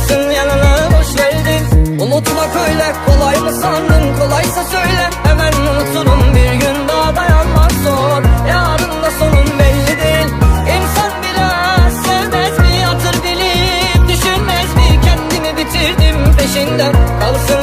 mısın yanını boş verdin. Unutmak öyle kolay mı sandın? Kolaysa söyle. Hemen unuturum bir gün daha dayanmak zor. Yarın da sonun belli değil. İnsan biraz sevmez mi? Hatır bilip düşünmez mi? Kendimi bitirdim peşinden. Kalsın